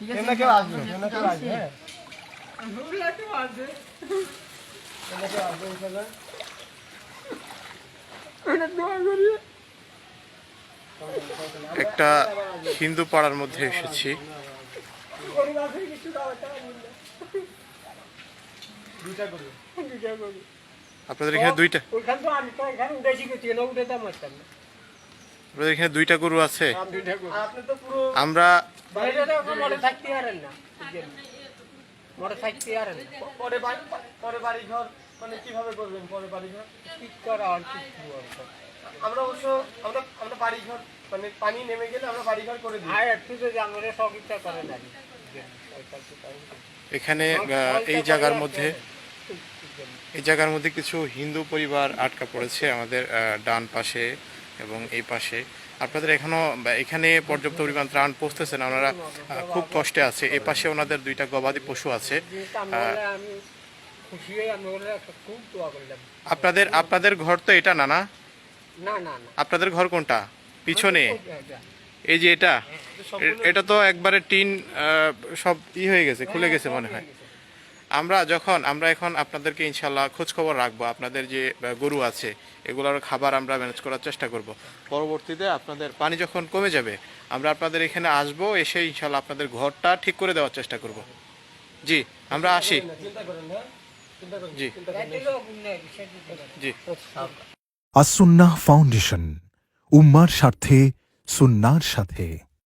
ঠিক কেউ আছে না কেউ আসবে কেউ না কেউ আসবে হ্যাঁ। কেউ না কেউ আসবে ইনশাল্লাহ। একটা হিন্দু পাড়ার মধ্যে এসেছি। আপনাদের এখানে দুইটা? আপনাদের এখানে দুইটা গরু আছে। দুইটা করবে আপনি তো পুরো আমরা মনে থাকতে পারেন না। মনে থাকতে পারেন না পরে বাড়ি পরে বাড়ি ঘর মানে কীভাবে করবেন পরে বাড়ি ঘর কি করা আর কি আমরা অবশ্য আমরা আমরা বাড়ি মানে পানি নেমে গেলে আমরা বাড়ি ঘর করে দিই। আর একটু যদি আমরা সহযোগিতা করেন আর এখানে এই জায়গার মধ্যে এই জায়গার মধ্যে কিছু হিন্দু পরিবার আটকা পড়েছে আমাদের ডান পাশে। এবং এই পাশে আপনাদের এখনও এখানে পর্যাপ্ত পরিমাণ ত্রাণ পৌঁছতেছে না, ওনারা খুব কষ্টে আছে। এই পাশে ওনাদের দুইটা গবাদি পশু আছে। আপনাদের আপনাদের ঘর তো এটা না না? আপনাদের ঘর কোনটা? পিছনে? এই যে এটা? এটা তো একবারে টিন সব ই হয়ে গেছে, খুলে গেছে মনে হয়। আমরা যখন, আমরা এখন আপনাদেরকে ইনশাল্লাহ খোঁজ খবর রাখব, আপনাদের যে গরু আছে, এগুলোর খাবার আমরা ম্যানেজ করার চেষ্টা করব। পরবর্তীতে আপনাদের পানি যখন কমে যাবে, আমরা আপনাদের এখানে আসব, এসে ইনশাল্লাহ আপনাদের ঘরটা ঠিক করে দেওয়ার চেষ্টা করব। জি, আমরা আসি। জি। জি। আসুন্নাহ ফাউন্ডেশন, উম্মার স্বার্থে, সুন্নার সাথে।